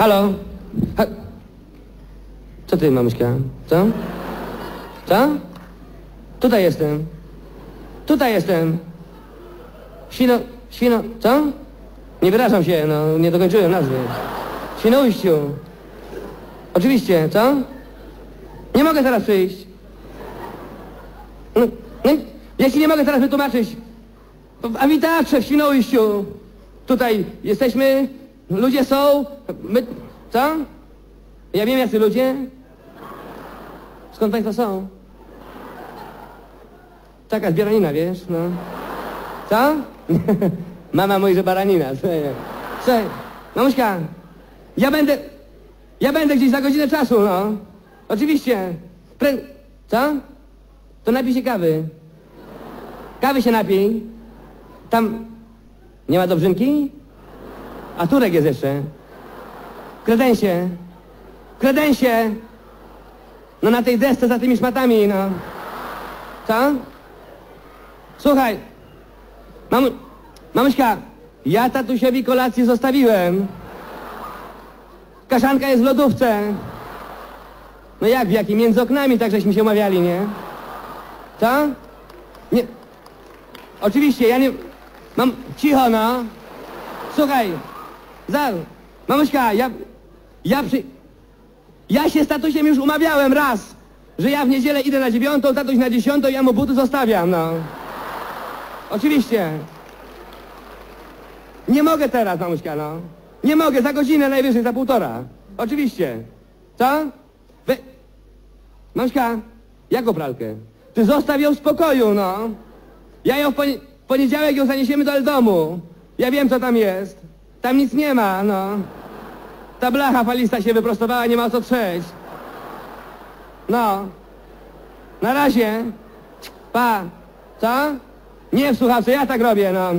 Halo? Ha... Co ty, mamuśka? Co? Co? Tutaj jestem. Tutaj jestem. Świno... Świno... Co? Nie wyrażam się, no, nie dokończyłem nazwy. Świnoujściu. Oczywiście, co? Nie mogę teraz przyjść. No, no, ja ci nie mogę teraz wytłumaczyć. A witacze w Świnoujściu. Tutaj jesteśmy, ludzie są, my... Co? Ja wiem, jacy ludzie. Skąd państwo są? Taka zbieranina, wiesz, no. Co? Mama mówi, że baranina. Słuchaj, mamuśka, ja będę, ja będę gdzieś za godzinę czasu, no. Oczywiście. Co? To napij się kawy. Kawy się napij. Tam nie ma dobrzynki? A Turek jest jeszcze. Kredensie. Kredensie. No na tej desce za tymi szmatami, no. Co? Słuchaj. Mam... Mamuśka, ja tatusiowi kolację zostawiłem. Kaszanka jest w lodówce. No jak, w jakim? Między oknami tak żeśmy się umawiali, nie? Co? Nie. Oczywiście, ja nie... Mam... Cicho, no. Słuchaj. Za... Mamuśka, ja... Ja przy... Ja się z tatusiem już umawiałem raz, że ja w niedzielę idę na dziewiątą, tatuś na dziesiątą, ja mu buty zostawiam, no. Oczywiście. Nie mogę teraz, mamuśka, no. Nie mogę, za godzinę najwyżej, za półtora. Oczywiście. Co? Wy... Mamuśka, jaką pralkę? Ty zostaw ją w spokoju, no. Ja ją w poni poniedziałek ją zaniesiemy do domu. Ja wiem, co tam jest. Tam nic nie ma, no. Ta blacha falista się wyprostowała, nie ma co trzeć. No. Na razie. Pa. Co? Nie w słuchawce, ja tak robię, no.